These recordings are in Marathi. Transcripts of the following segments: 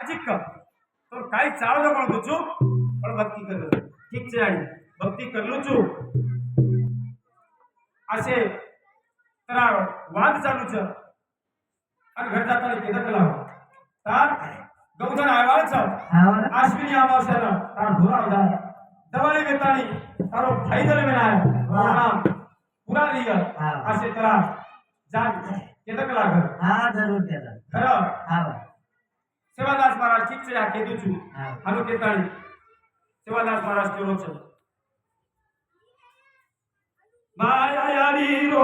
चिक्क तर काही ચાળો પણ તો છું પણ ભક્તિ કરો ઠીક છે આની ભક્તિ કરલું છું આશે તરા વાદ ચાલુ છે અને ઘર જાતા કેદર કલાવ તાર ગૌધન આવાળ છે આશ્વિની અમાવસ્યાના તાર ધોરા ઉધા દવાળી વેતાણી તારો ફાયદલ મેં આયો નામ પૂરા લીગલ આશે તરા જાન કેદર કલાવ હા જરૂર કેદર ખરા હા સેવાદાસ મહારાજ ઠીક છે આ કીધું છું હા. હાલો કેતાણી સેવાદાસ મહારાજ કેવો છે માયા યારી રો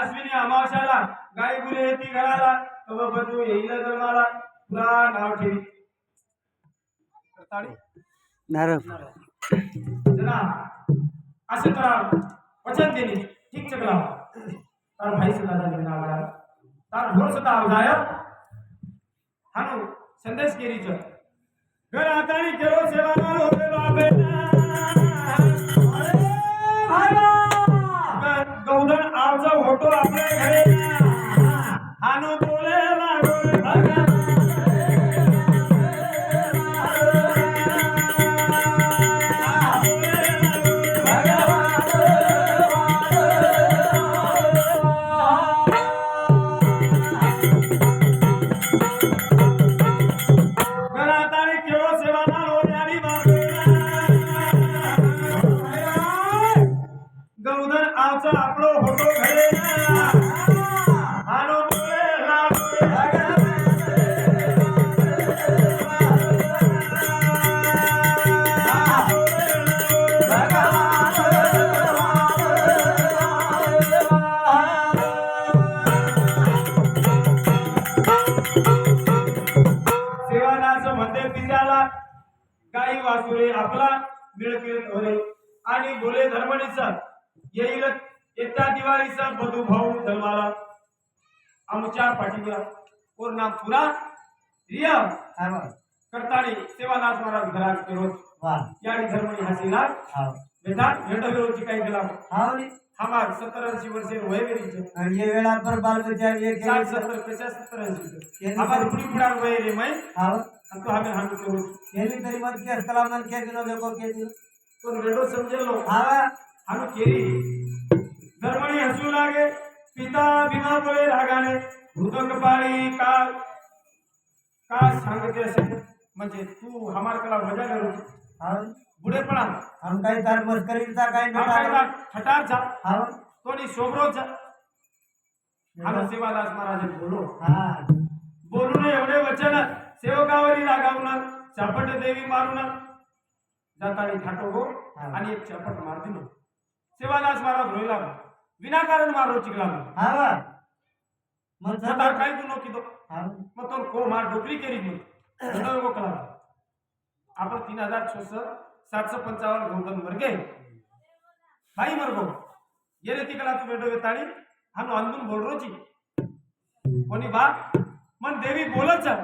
अश्विनी अमावशाला गाई गुरे येती घराला तव बंधू येईल जन्माला तुला नाव ठेवी. जना असं करा. वचन देणे. ठीक चकला. तार भाई सुद्धा झाले नागडा तार ढोल सुद्धा अवधाय हानू संदेश केरीच. घर हाताने केरो सेवा ગૌધન આવજો આપણો હોટો ઘરે હાનો બોલે લાગો सेवादास मध्ये पिंजाला गाई वासुरे आपला मिळकित होरे आणि बोले धर्मणीचा येईल. येत्या दिवाळीचा बधू भाऊ धर्माला आमच्या पाठीला पूर्ण पुरा रिया करतानी सेवानाथ महाराज घरात विरोध या धर्मणी हसीला. बेटा भेट विरोधची काही दिला हमार सत्तरऐंशी वर्षे वय वेळीचे ये वेळा पर बाल बच्चा ये साठ सत्तर पचास सत्तरऐंशी हमार पुढी पुढा वय रे मै तो हमें हम करू तरी मत के सलाम के दिनों देखो तो रेडो समझे लो आणू केली. धर्मणी हसू लागे पिता बिना बोले रागाने मृदंग पाळी का का सांगते असे म्हणजे तू हमार कला मजा करू. बुढे पडा. हम काही तार मस्करी तार काही ठटार जा. हा कोणी सोबरो जा. आणि महाराज बोलो. हा. बोलून एवढे वचन. सेवकावरी रागावणार चपट देवी मारून. जाताळी खाटो हो. आणि एक चपट मार दिलो. सेवादास महाराज रोई लागू विनाकारण मार रोचिक लागू हा मग सरकार काय गुन्हो किदो मग तो को मार डोकरी केली मी को कला आपण तीन हजार छस सातशे पंचावन्न गौतम वर्गे. बाई मर्गो ये रे तिकडा तू वेडो वेताळी हानु अंदून बोडरोची कोणी बा? मन देवी बोलत जा.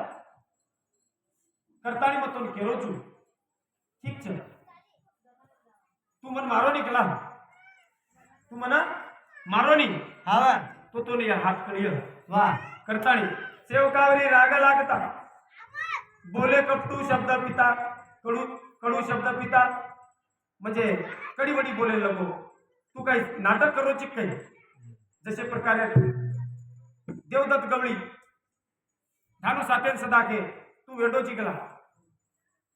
करताळी मग तो केरोचू ठीक छ. तू मन मारो निकला. तू म्हणा मारोनी हा तो तो निघा हात कळी वा. करताणी सेवकावरी राग लागता बोले कपटू शब्द पिता कडू कडू शब्द पिता. म्हणजे कडीवडी बोले लगो. तू काही नाटक करोची काही? जसे प्रकारे देवदत्त गवळी धानू साठेन सदाके तू वेडो चिकला.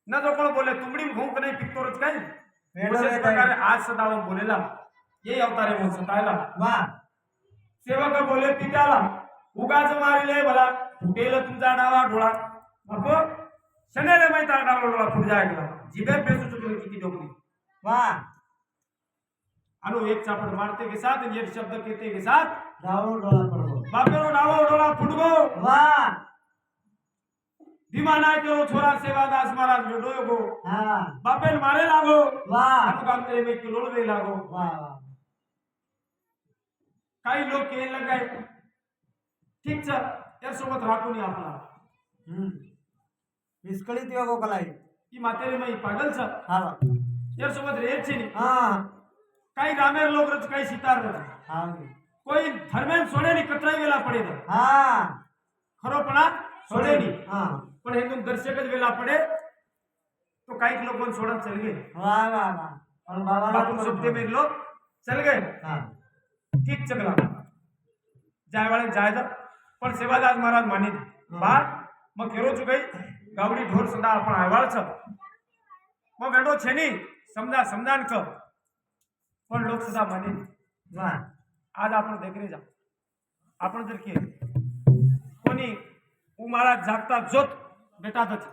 न जो कोण बोले तुमडी घोंक नाही पिकतोरच काही? प्रकारे आज सदावून बोलेला. ये अवतारे म्हणून सतायला वा. सेवक बोले पित्याला उगाच मारिले मला. फुटेल तुमचा डावा डोळा. बापो शनेले माहिती डावा डोळा फुट जाय गेला जिभे पेसू चुकले किती डोकरी वा. अनु एक चापट मारते के साथ एक शब्द कहते के साथ डावळो डोळा पडलो बापेरो डावा डोळा फुटगो वा. विमाना केलो छोरा सेवादास महाराज वेडो गो हा. बापेन मारे लागो. वा. अनु काम करे में लागो. वा वा. काही लोक केलं काय ठीक सर त्यासोबत राखून आपला. विस्कळीत योग कला आहे. ती म्हातारी माई पागल सर. हा. त्यासोबत रेट शिनी हा. काही रामेर लोक रच काही सितार हा. कोई धर्मेन सोडेनी कचरा वेला पडे हा. खरोपणा सोडेनी हा. पण हे दर्शकच वेला पडे. तो काही लोक पण चल गे. वा वा वा. पण बाबा आपण मेरलो चल गे. हा. ઠીક છે પેલા જાય વાળે જાય પણ સેવાદાસ મહારાજ માની બારમાં કેરો છું ગઈ ગાવડી ઢોર સંદાળ પણ આવાળ છે. માં વેડો છે ની સમદા સમદાન કર પણ લોક સદા માની આજ આપણે દેખરે જા આપણે દરકીએ કોની હું મારા જાગતા જોત બેટા દત